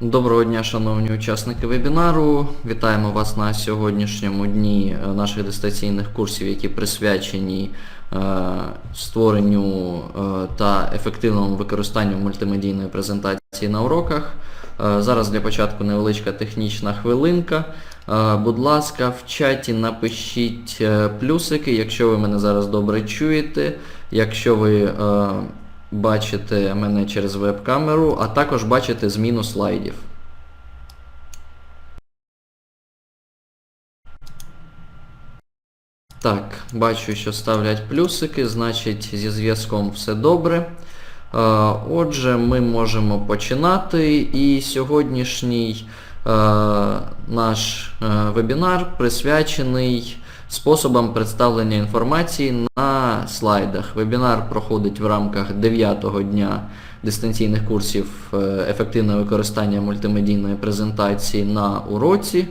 Доброго дня, шановні учасники вебінару. Вітаємо вас на сьогоднішньому дні е, наших дистанційних курсів, які присвячені е, створенню е, та ефективному використанню мультимедійної презентації на уроках. Е, Зараз для початку невеличка технічна хвилинка. Е, Будь ласка, в чаті напишіть е, плюсики, якщо ви мене зараз добре чуєте, якщо ви е, бачите мене через веб-камеру, а також бачите зміну слайдів. Так, бачу, що ставлять плюсики, значить зі зв'язком все добре. Отже, ми можемо починати. І сьогоднішній наш вебінар присвячений способам представлення інформації на слайдах. Вебінар проходить в рамках 9-го дня дистанційних курсів е, ефективне використання мультимедійної презентації на уроці.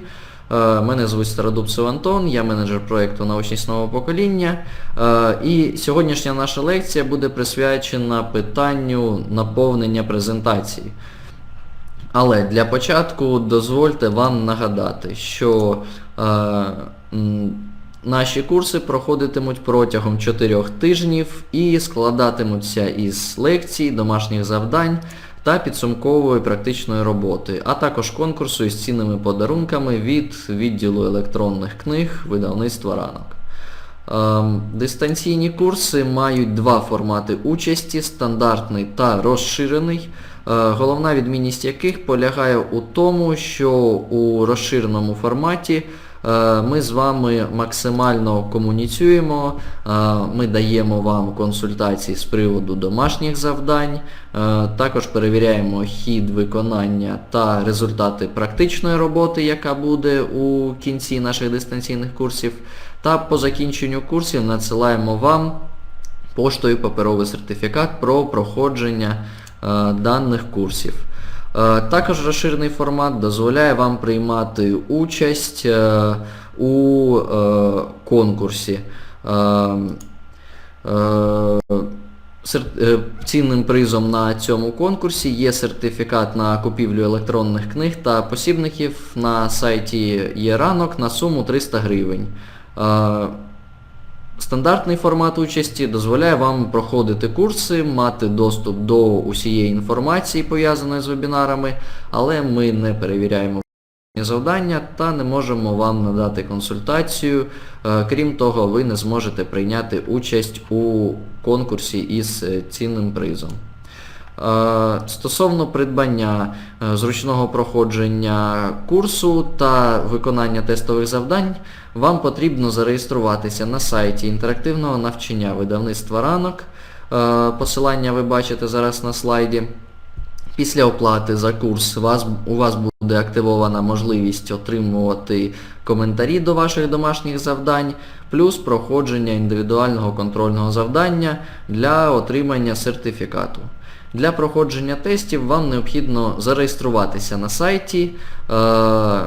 Е, Мене звуть Стародубцев Антон, я менеджер проєкту Научність нового покоління. Е, І сьогоднішня наша лекція буде присвячена питанню наповнення презентації. Але для початку дозвольте вам нагадати, що наші курси проходитимуть протягом 4 тижнів і складатимуться із лекцій, домашніх завдань та підсумкової практичної роботи, а також конкурсу із цінними подарунками від відділу електронних книг видавництва ранок. Ем, Дистанційні курси мають два формати участі стандартний та розширений. Е, Головна відмінність яких полягає у тому, що у розширеному форматі ми з вами максимально комуніцюємо, е, ми даємо вам консультації з приводу домашніх завдань, е, також перевіряємо хід виконання та результати практичної роботи, яка буде у кінці наших дистанційних курсів. Та по закінченню курсів надсилаємо вам поштою паперовий сертифікат про проходження е, даних курсів. Е, також розширений формат дозволяє вам приймати участь е, у е, конкурсі. Цінним призом на цьому конкурсі є сертифікат на купівлю електронних книг та посібників на сайті ЄРанок на суму 300 гривень. Стандартний формат участі дозволяє вам проходити курси, мати доступ до усієї інформації, пов'язаної з вебінарами, але ми не перевіряємо завдання та не можемо вам надати консультацію. Е, Крім того, ви не зможете прийняти участь у конкурсі із е, цінним призом. Е, Стосовно придбання е, зручного проходження курсу та виконання тестових завдань, вам потрібно зареєструватися на сайті інтерактивного навчання видавництва ранок. Е, Посилання ви бачите зараз на слайді. Після оплати за курс у вас буде активована можливість отримувати коментарі до ваших домашніх завдань, плюс проходження індивідуального контрольного завдання для отримання сертифікату. Для проходження тестів вам необхідно зареєструватися на сайті е,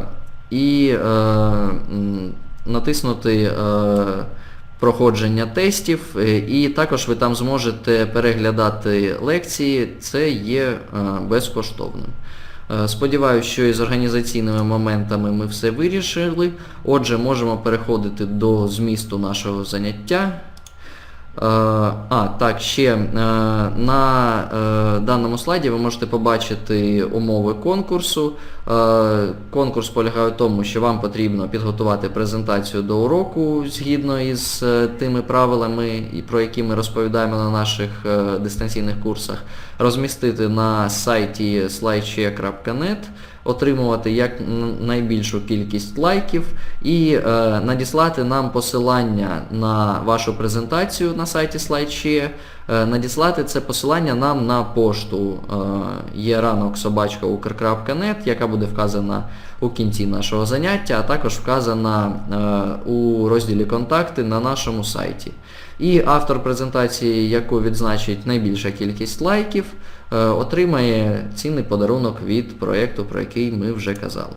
і е, натиснути е, проходження тестів, і також ви там зможете переглядати лекції, це є безкоштовним. Сподіваюся, що із організаційними моментами ми все вирішили. Отже, можемо переходити до змісту нашого заняття. Е, А, так, ще е, на е, даному слайді ви можете побачити умови конкурсу. Конкурс полягає в тому, що вам потрібно підготувати презентацію до уроку згідно із тими правилами, про які ми розповідаємо на наших дистанційних курсах, розмістити на сайті slideshare.net, отримувати як найбільшу кількість лайків і е, надіслати нам посилання на вашу презентацію на сайті SlideShare, е, надіслати це посилання нам на пошту е, є ранок собачка.укр.нет, яка буде вказана у кінці нашого заняття, а також вказана е, у розділі контакти на нашому сайті. І автор презентації, яку відзначить найбільша кількість лайків, е, отримає цінний подарунок від проєкту, про який ми вже казали.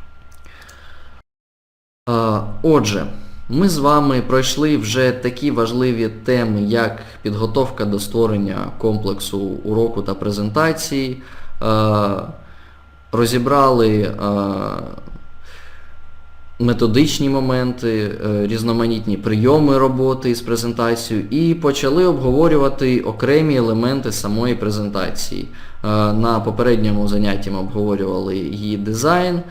Е, Отже, ми з вами пройшли вже такі важливі теми, як підготовка до створення комплексу уроку та презентації, е, розібрали е, методичні моменти, е, різноманітні прийоми роботи з презентацією і почали обговорювати окремі елементи самої презентації. Е, На попередньому занятті ми обговорювали її дизайн, е,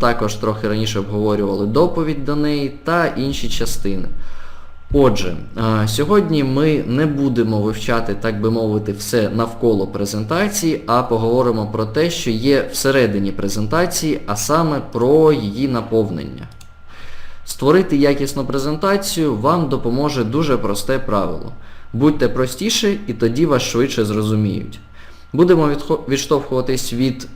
також трохи раніше обговорювали доповідь до неї та інші частини. Отже, сьогодні ми не будемо вивчати, так би мовити, все навколо презентації, а поговоримо про те, що є всередині презентації, а саме про її наповнення. Створити якісну презентацію вам допоможе дуже просте правило. Будьте простіше і тоді вас швидше зрозуміють. Будемо відштовхуватись від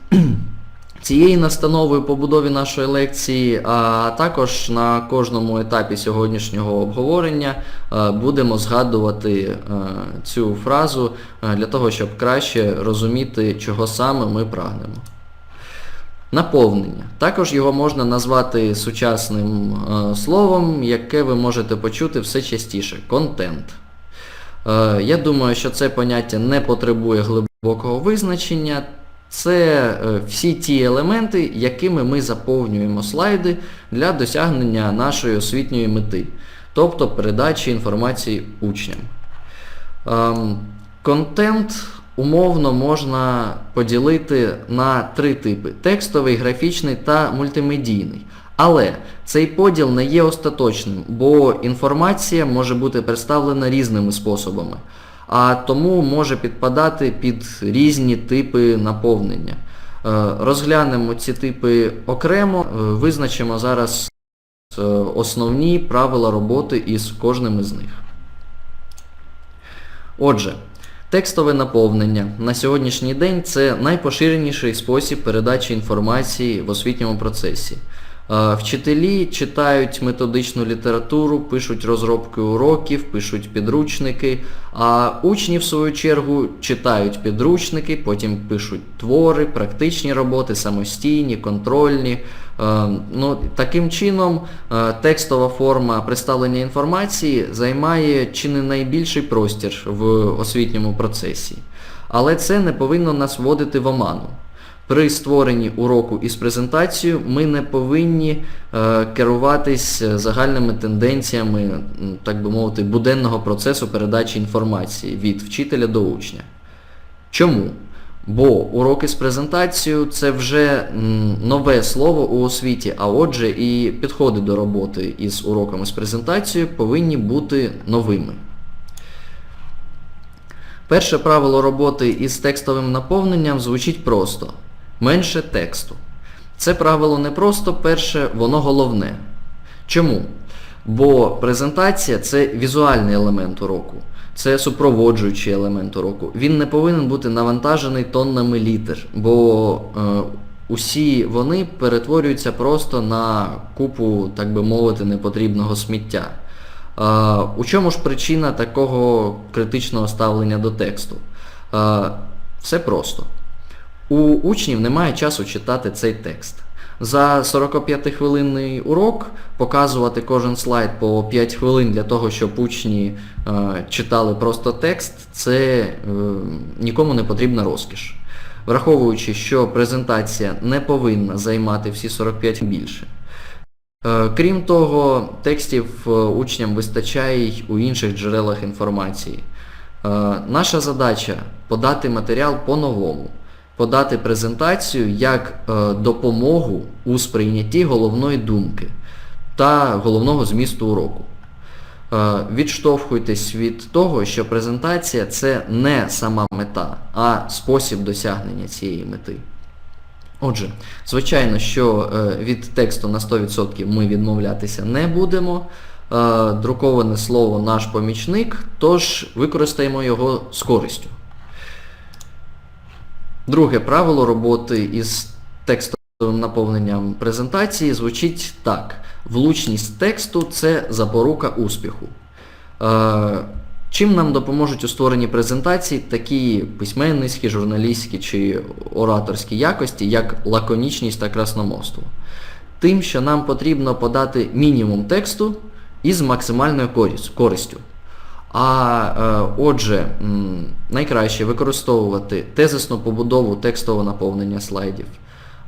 цієї настанови у побудові нашої лекції, а також на кожному етапі сьогоднішнього обговорення е, будемо згадувати е, цю фразу е, для того, щоб краще розуміти, чого саме ми прагнемо. Наповнення. Також його можна назвати сучасним словом, яке ви можете почути все частіше контент. Я думаю, що це поняття не потребує глибокого визначення. Це е, всі ті елементи, якими ми заповнюємо слайди для досягнення нашої освітньої мети, тобто передачі інформації учням. Ем, Контент умовно можна поділити на три типи: текстовий, графічний та мультимедійний. Але цей поділ не є остаточним, бо інформація може бути представлена різними способами, а тому може підпадати під різні типи наповнення. Е, Розглянемо ці типи окремо, е, визначимо зараз е, основні правила роботи із кожним із них. Отже, текстове наповнення на сьогоднішній день це найпоширеніший спосіб передачі інформації в освітньому процесі. Е, Вчителі читають методичну літературу, пишуть розробки уроків, пишуть підручники, а учні, в свою чергу, читають підручники, потім пишуть твори, практичні роботи, самостійні, контрольні. Е, Ну, таким чином, е, текстова форма представлення інформації займає чи не найбільший простір в освітньому процесі. Але це не повинно нас вводити в оману. При створенні уроку із презентацією ми не повинні е, керуватись загальними тенденціями, так би мовити, буденного процесу передачі інформації від вчителя до учня. Чому? Бо уроки з презентацією це вже нове слово у освіті, а отже і підходи до роботи із уроками з презентацією повинні бути новими. Перше правило роботи із текстовим наповненням звучить просто. Менше тексту. Це правило не просто перше, воно головне. Чому? Бо презентація це візуальний елемент уроку, це супроводжуючий елемент уроку. Він не повинен бути навантажений тоннами літер, бо е, усі вони перетворюються просто на купу, так би мовити, непотрібного сміття. Е, у чому ж причина такого критичного ставлення до тексту? Е, все просто. У учнів немає часу читати цей текст. За 45-хвилинний урок показувати кожен слайд по 5 хвилин для того, щоб учні е, читали просто текст, це е, нікому не потрібна розкіш. Враховуючи, що презентація не повинна займати всі 45 більше. Е, Крім того, текстів е, учням вистачає й у інших джерелах інформації. Е, Наша задача подати матеріал по-новому, подати презентацію як е, допомогу у сприйнятті головної думки та головного змісту уроку. Е, Відштовхуйтесь від того, що презентація це не сама мета, а спосіб досягнення цієї мети. Отже, звичайно, що е, від тексту на 100% ми відмовлятися не будемо. Друковане слово наш помічник, тож використаємо його з користю. Друге правило роботи із текстовим наповненням презентації звучить так. Влучність тексту це запорука успіху. Е, Чим нам допоможуть у створенні презентацій такі письменницькі, журналістські чи ораторські якості, як лаконічність та красномовство? Тим, що нам потрібно подати мінімум тексту із максимальною користю. А е, отже, найкраще використовувати тезисну побудову текстового наповнення слайдів,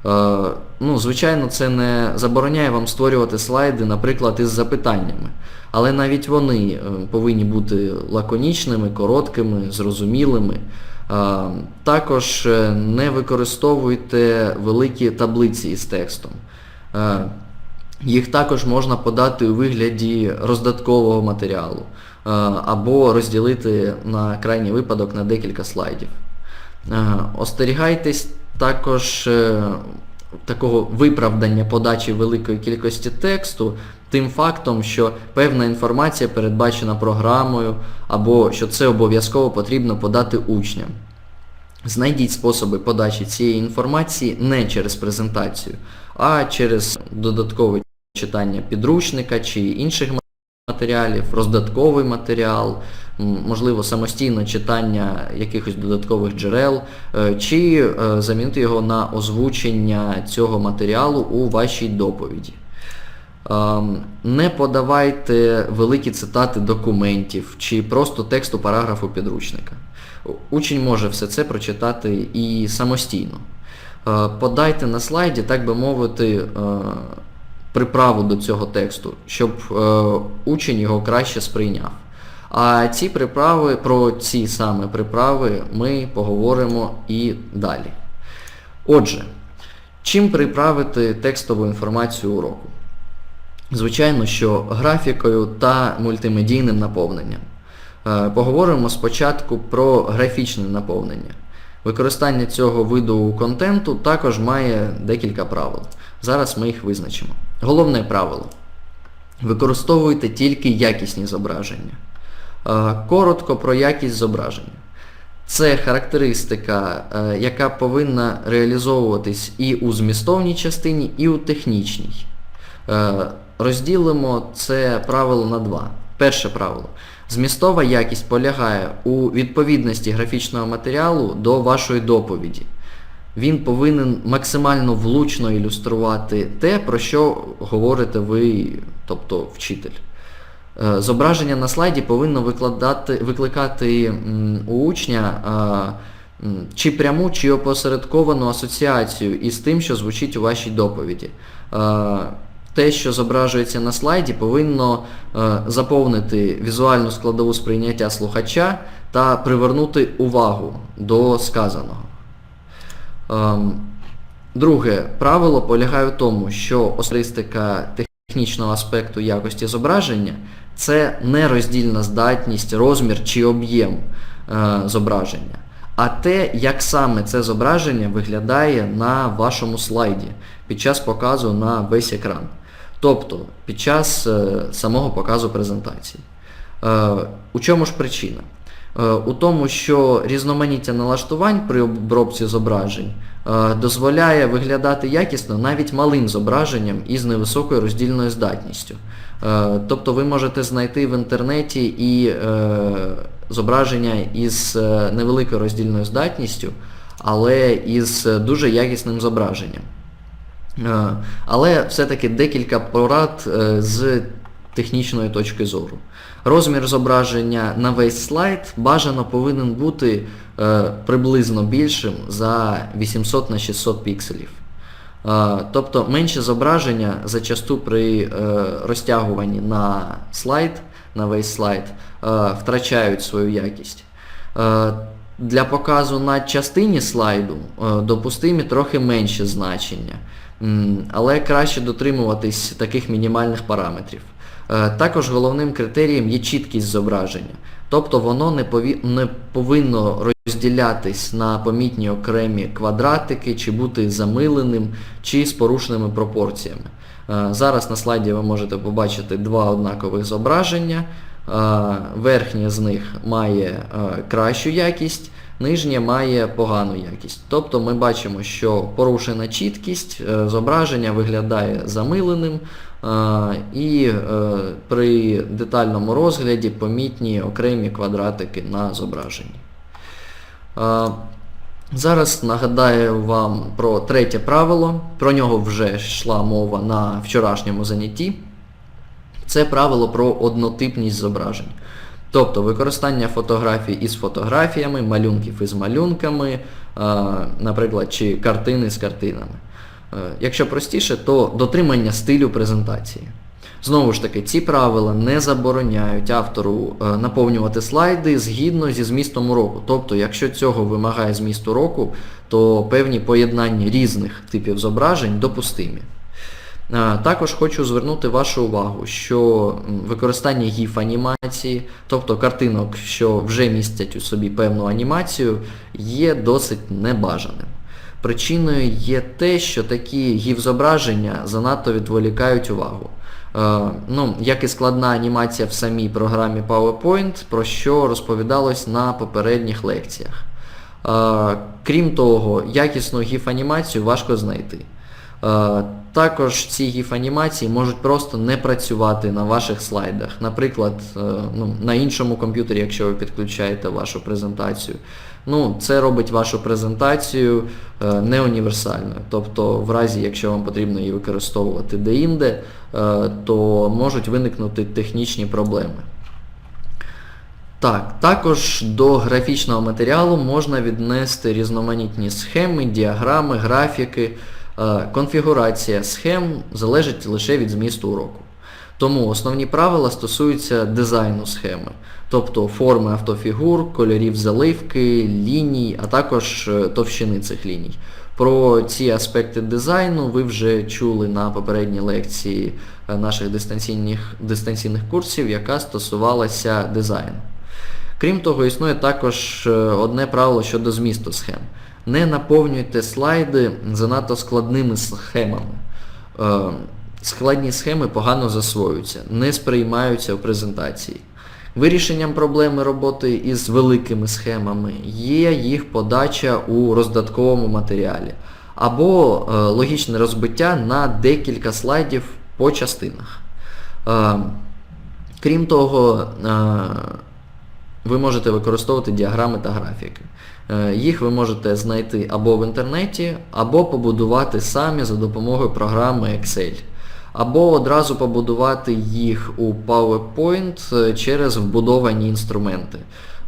Е, Ну, звичайно, це не забороняє вам створювати слайди, наприклад, із запитаннями. Але навіть вони е, повинні бути лаконічними, короткими, зрозумілими. Також не використовуйте великі таблиці із текстом. Їх також можна подати у вигляді роздаткового матеріалу або розділити на крайній випадок на декілька слайдів. Е, Остерігайтесь також е, такого виправдання подачі великої кількості тексту тим фактом, що певна інформація передбачена програмою, або що це обов'язково потрібно подати учням. Знайдіть способи подачі цієї інформації не через презентацію, а через додаткове читання підручника чи інших матеріалів, роздатковий матеріал, можливо, самостійне читання якихось додаткових джерел, е, чи е, замінити його на озвучення цього матеріалу у вашій доповіді. Ем, Не подавайте великі цитати документів чи просто тексту параграфу підручника. Учень може все це прочитати і самостійно. Е, Подайте на слайді, так би мовити, приправу до цього тексту, щоб е, учень його краще сприйняв. А ці приправи, про ці саме приправи ми поговоримо і далі. Отже, чим приправити текстову інформацію уроку? Звичайно, що графікою та мультимедійним наповненням. Е, Поговоримо спочатку про графічне наповнення. Використання цього виду контенту також має декілька правил. Зараз ми їх визначимо. Головне правило. Використовуйте тільки якісні зображення. Е, Коротко про якість зображення. Це характеристика, е, яка повинна реалізовуватись і у змістовній частині, і у технічній. Е, Розділимо це правило на два. Перше правило. Змістова якість полягає у відповідності графічного матеріалу до вашої доповіді. Він повинен максимально влучно ілюструвати те, про що говорите ви, тобто вчитель. Е, Зображення на слайді повинно викладати, викликати у учня е, чи пряму, чи опосередковану асоціацію із тим, що звучить у вашій доповіді. Е, Те, що зображується на слайді, повинно заповнити візуальну складову сприйняття слухача та привернути увагу до сказаного. Ем, Друге правило полягає в тому, що особистика технічного аспекту якості зображення це не роздільна здатність, розмір чи об'єм е, зображення, а те, як саме це зображення виглядає на вашому слайді під час показу на весь екран. Тобто під час е, самого показу презентації. Е, у чому ж причина? Е, У тому, що різноманіття налаштувань при обробці зображень е, дозволяє виглядати якісно навіть малим зображенням із невисокою роздільною здатністю. Е, Тобто ви можете знайти в інтернеті і зображення із невеликою роздільною здатністю, але із дуже якісним зображенням. Але все-таки декілька порад з технічної точки зору. Розмір зображення на весь слайд бажано повинен бути е, приблизно більшим за 800 на 600 пікселів. Е, Тобто менше зображення зачасту при е, розтягуванні на слайд, на весь слайд, е, втрачають свою якість. Е, Для показу на частині слайду е, допустимі трохи менші значення, але краще дотримуватись таких мінімальних параметрів. Е, Також головним критерієм є чіткість зображення, тобто воно не, пові... не повинно розділятись на помітні окремі квадратики, чи бути замиленим, чи з порушеними пропорціями. Е, Зараз на слайді ви можете побачити два однакових зображення. Е, Верхнє з них має кращу якість, нижнє має погану якість. Тобто ми бачимо, що порушена чіткість, е, зображення виглядає замиленим, е, і е, при детальному розгляді помітні окремі квадратики на зображенні. Зараз нагадаю вам про третє правило, про нього вже йшла мова на вчорашньому занятті. Це правило про однотипність зображень. Тобто використання фотографій із фотографіями, малюнків із малюнками, е, наприклад, чи картини з картинами. Е, Якщо простіше, то дотримання стилю презентації. Знову ж таки, ці правила не забороняють автору е, наповнювати слайди згідно зі змістом уроку. Тобто, якщо цього вимагає зміст уроку, то певні поєднання різних типів зображень допустимі. Е, Також хочу звернути вашу увагу, що використання гіф анімації, тобто картинок, що вже містять у собі певну анімацію, є досить небажаним. Причиною є те, що такі гіф-зображення занадто відволікають увагу. Е, ну, як і складна анімація в самій програмі PowerPoint, про що розповідалось на попередніх лекціях. Е, крім того, якісну гіф-анімацію важко знайти. Е, Також ці гіф-анімації можуть просто не працювати на ваших слайдах. Наприклад, е, ну, на іншому комп'ютері, якщо ви підключаєте вашу презентацію. Ну, це робить вашу презентацію е, не універсальною. Тобто, в разі, якщо вам потрібно її використовувати де-інде, е, то можуть виникнути технічні проблеми. Так, також до графічного матеріалу можна віднести різноманітні схеми, діаграми, графіки. Е, Конфігурація схем залежить лише від змісту уроку. Тому основні правила стосуються дизайну схеми, тобто форми автофігур, кольорів заливки, ліній, а також е, товщини цих ліній. Про ці аспекти дизайну ви вже чули на попередній лекції е, наших дистанційних, дистанційних курсів, яка стосувалася дизайну. Крім того, існує також одне правило щодо змісту схем. Не наповнюйте слайди занадто складними схемами. Е, Складні схеми погано засвоюються, не сприймаються в презентації. Вирішенням проблеми роботи із великими схемами є їх подача у роздатковому матеріалі або е, логічне розбиття на декілька слайдів по частинах. Е, Крім того, ви можете використовувати діаграми та графіки. Е, Їх ви можете знайти або в інтернеті, або побудувати самі за допомогою програми Excel. Або одразу побудувати їх у PowerPoint е, через вбудовані інструменти.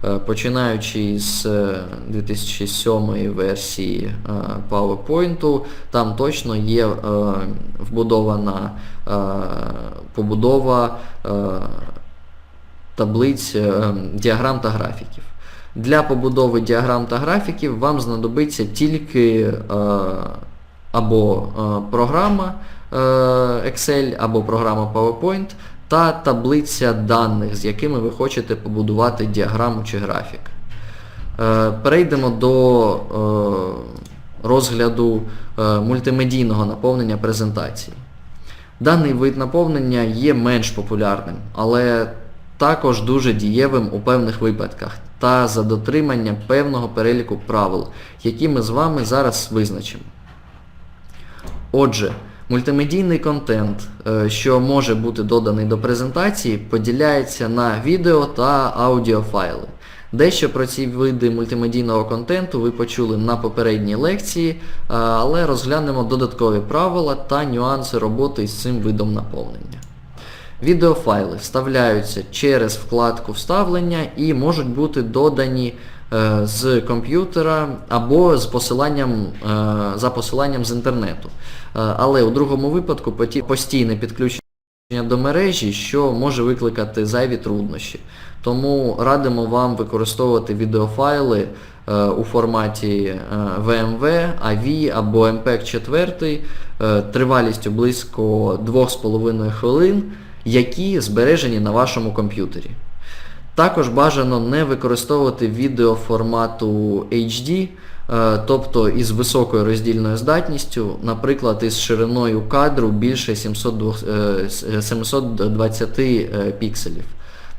Е, Починаючи з е, 2007 версії PowerPoint, там точно є вбудована побудова таблиць, е, діаграм та графіків. Для побудови діаграм та графіків вам знадобиться тільки е, або е, програма е, Excel, або програма PowerPoint та таблиця даних, з якими ви хочете побудувати діаграму чи графік. Перейдемо до розгляду мультимедійного наповнення презентації. Даний вид наповнення є менш популярним, але також дуже дієвим у певних випадках та за дотримання певного переліку правил, які ми з вами зараз визначимо. Отже, мультимедійний контент, е, що може бути доданий до презентації, поділяється на відео та аудіофайли. Дещо про ці види мультимедійного контенту ви почули на попередній лекції, е, але розглянемо додаткові правила та нюанси роботи з цим видом наповнення. Відеофайли вставляються через вкладку вставлення і можуть бути додані е, з комп'ютера або з посиланням, е, за посиланням з інтернету. Е, але у другому випадку постійне підключення до мережі, що може викликати зайві труднощі. Тому радимо вам використовувати відеофайли у форматі VMV, AV або MPEG 4 е, тривалістю близько 2,5 хвилин, які збережені на вашому комп'ютері. Також бажано не використовувати відео формату HD, е, тобто із високою роздільною здатністю, наприклад, із шириною кадру більше 702 е, 720 е, пікселів.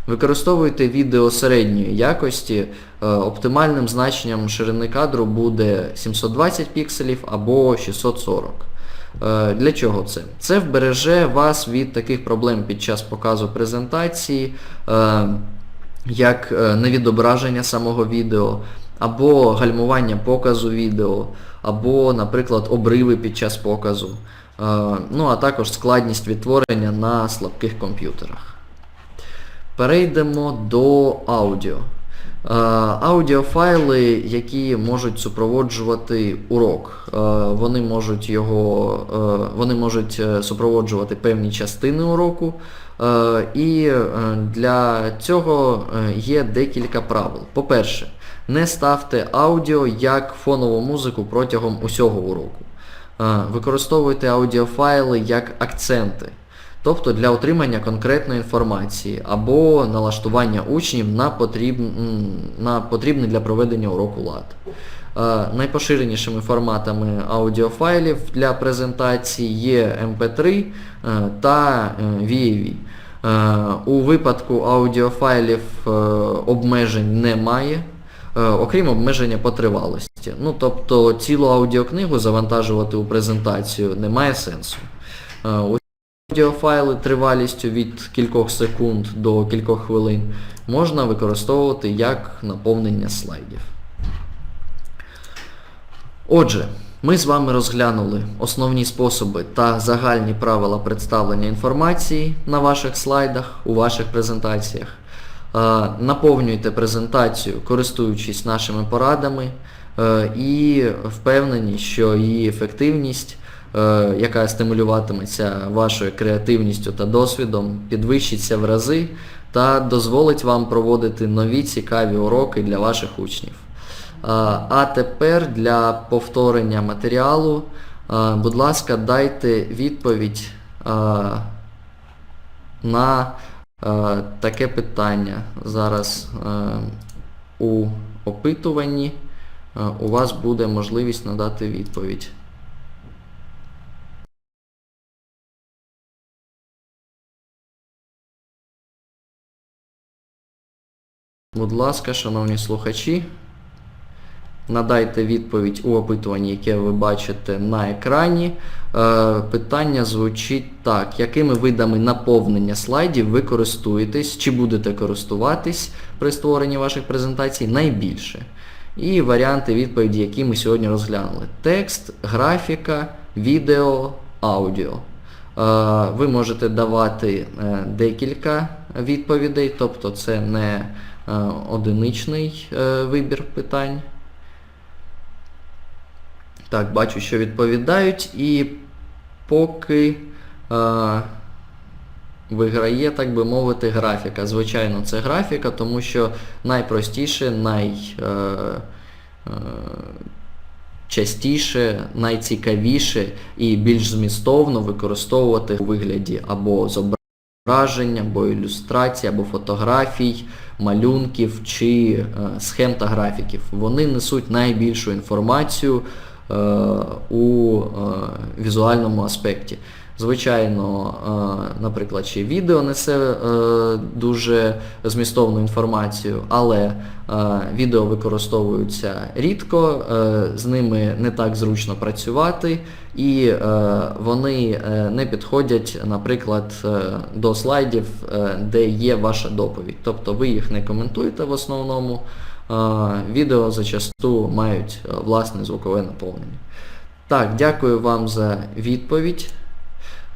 Використовуйте відео середньої якості, оптимальним значенням ширини кадру буде 720 пікселів або 640. Е, Для чого це? Це вбереже вас від таких проблем під час показу презентації, е, як е, невідображення самого відео, або гальмування показу відео, або, наприклад, обриви під час показу, ну а також складність відтворення на слабких комп'ютерах. Перейдемо до аудіо. Е, Аудіофайли, які можуть супроводжувати урок. Е, Вони можуть його, е, вони можуть супроводжувати певні частини уроку. І для цього є декілька правил. По-перше, не ставте аудіо як фонову музику протягом усього уроку. Використовуйте аудіофайли як акценти тобто для отримання конкретної інформації або налаштування учнів на, потріб... на потрібний для проведення уроку лад. Е, Найпоширенішими форматами аудіофайлів для презентації є MP3 е, та VAV. Е, У випадку аудіофайлів обмежень немає, окрім обмеження по тривалості. Ну, тобто цілу аудіокнигу завантажувати у презентацію немає сенсу. Аудіофайли тривалістю від кількох секунд до кількох хвилин можна використовувати як наповнення слайдів. Отже, ми з вами розглянули основні способи та загальні правила представлення інформації на ваших слайдах, у ваших презентаціях. Е, Наповнюйте презентацію, користуючись нашими порадами, е, і впевнені, що її ефективність яка стимулюватиметься вашою креативністю та досвідом, підвищиться в рази та дозволить вам проводити нові цікаві уроки для ваших учнів. Е, А тепер для повторення матеріалу, е, будь ласка, дайте відповідь е, на е, таке питання. Зараз е, у опитуванні е, у вас буде можливість надати відповідь. Будь ласка, шановні слухачі, надайте відповідь у опитуванні, яке ви бачите на екрані. Е, питання звучить так. Якими видами наповнення слайдів ви користуєтесь, чи будете користуватись при створенні ваших презентацій найбільше? І варіанти відповіді, які ми сьогодні розглянули. Текст, графіка, відео, аудіо. Е, Ви можете давати е, декілька відповідей, тобто це не одиничний е, вибір питань. Так, бачу, що відповідають, і поки е, виграє, так би мовити, графіка. Звичайно, це графіка, тому що найпростіше, най, е, е, найцікавіше і більш змістовно використовувати у вигляді або зображення, або ілюстрацій, або фотографій, малюнків чи е, схем та графіків. Вони несуть найбільшу інформацію е, у е, візуальному аспекті. Звичайно, е, наприклад, ще відео несе е, дуже змістовну інформацію, але е, відео використовуються рідко, з ними не так зручно працювати, і вони не підходять, наприклад, до слайдів, де є ваша доповідь. Тобто ви їх не коментуєте в основному. Відео зачасту мають власне звукове наповнення. Так, дякую вам за відповідь.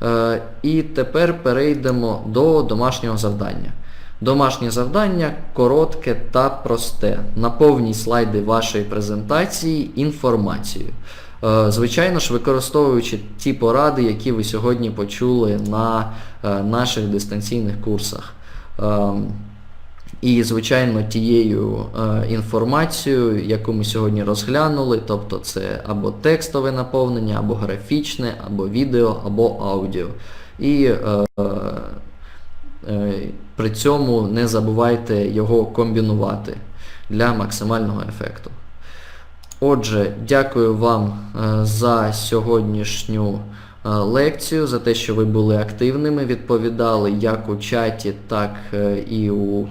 Е, І тепер перейдемо до домашнього завдання. Домашнє завдання коротке та просте. Наповніть слайди вашої презентації інформацією. Е, Звичайно ж, використовуючи ті поради, які ви сьогодні почули на е, наших дистанційних курсах. І, звичайно, тією е, інформацією, яку ми сьогодні розглянули, тобто це або текстове наповнення, або графічне, або відео, або аудіо. І е, е, при цьому не забувайте його комбінувати для максимального ефекту. Отже, дякую вам е, за сьогоднішню е, лекцію, за те, що ви були активними, відповідали як у чаті, так е, і у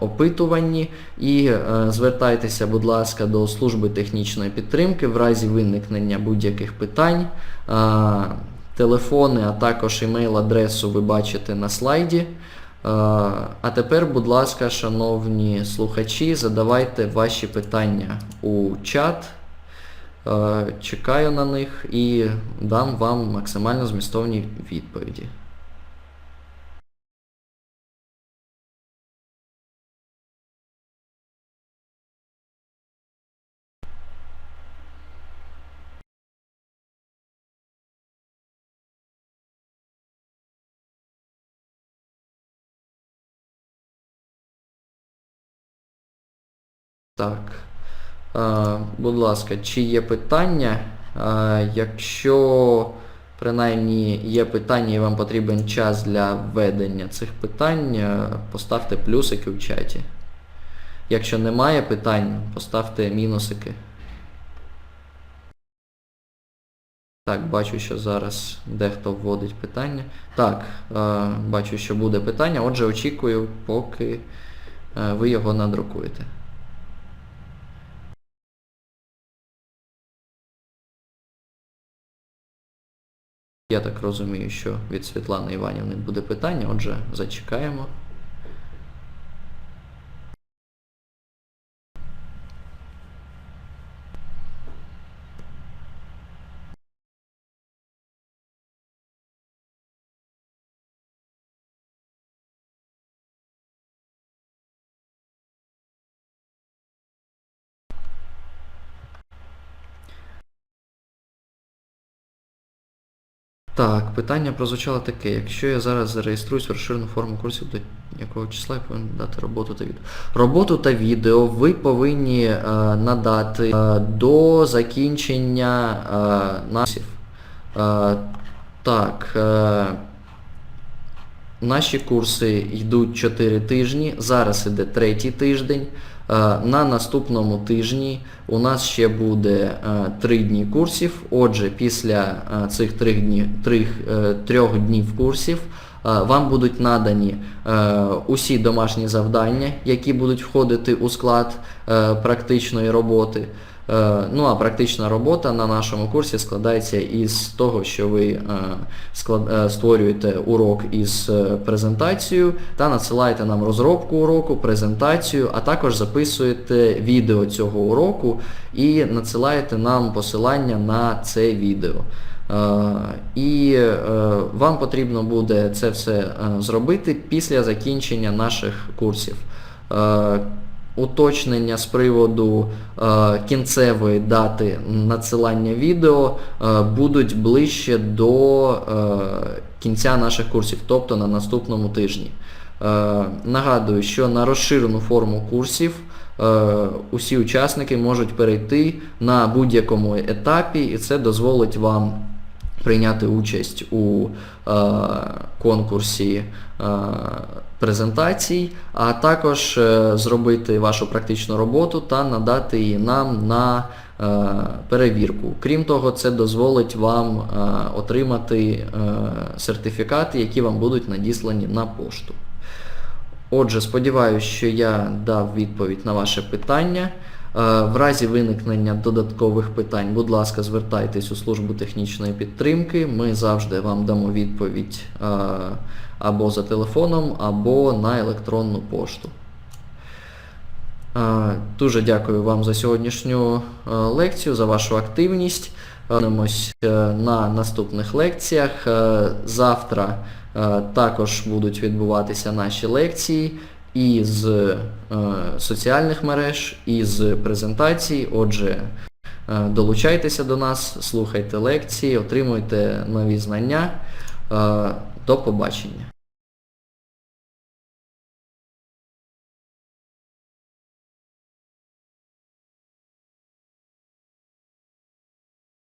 опитуванні. І е, звертайтеся, будь ласка, до служби технічної підтримки в разі виникнення будь-яких питань. Е, Телефони, а також імейл-адресу ви бачите на слайді. Е, А тепер, будь ласка, шановні слухачі, задавайте ваші питання у чат. Е, Чекаю на них і дам вам максимально змістовні відповіді. Так. Е, будь ласка, чи є питання? Е, якщо принаймні є питання і вам потрібен час для введення цих питань, е, поставте плюсики в чаті. Якщо немає питань, поставте мінусики. Так, бачу, що зараз дехто вводить питання. Так, бачу, що буде питання, отже, очікую, поки ви його надрукуєте. Я так розумію, що від Світлани Іванівни буде питання, отже, зачекаємо. Так, питання прозвучало таке. Якщо я зараз зареєструюсь в розширену форму курсів, до якого числа я повинен дати роботу та відео? Роботу та відео ви повинні е, надати е, до закінчення е, насів. Е, так, е, наші курси йдуть 4 тижні, зараз іде третій тиждень. Е, На наступному тижні у нас ще буде 3 дні курсів. Отже, після е, цих 3 днів, 3, 3 днів курсів е, вам будуть надані е, усі домашні завдання, які будуть входити у склад е, практичної роботи. Е, Ну а практична робота на нашому курсі складається із того, що ви е, е, створюєте урок із презентацією та надсилаєте нам розробку уроку, презентацію, а також записуєте відео цього уроку і надсилаєте нам посилання на це відео. І вам потрібно буде це все зробити після закінчення наших курсів. Уточнення з приводу е, кінцевої дати надсилання відео е, будуть ближче до е, кінця наших курсів, тобто на наступному тижні. Е, нагадую, що на розширену форму курсів е, усі учасники можуть перейти на будь-якому етапі, і це дозволить вам прийняти участь у е, конкурсі е, презентацій, а також е, зробити вашу практичну роботу та надати її нам на е, перевірку. Крім того, це дозволить вам е, отримати сертифікати, які вам будуть надіслані на пошту. Отже, сподіваюся, що я дав відповідь на ваше питання. Е, В разі виникнення додаткових питань, будь ласка, звертайтесь у службу технічної підтримки. Ми завжди вам дамо відповідь е, або за телефоном, або на електронну пошту. Е, Дуже дякую вам за сьогоднішню лекцію, за вашу активність. Повернемось е, на наступних лекціях. Завтра також будуть відбуватися наші лекції і з е, соціальних мереж, і з презентацій. Отже, е, долучайтеся до нас, слухайте лекції, отримуйте нові знання. Е, До побачення.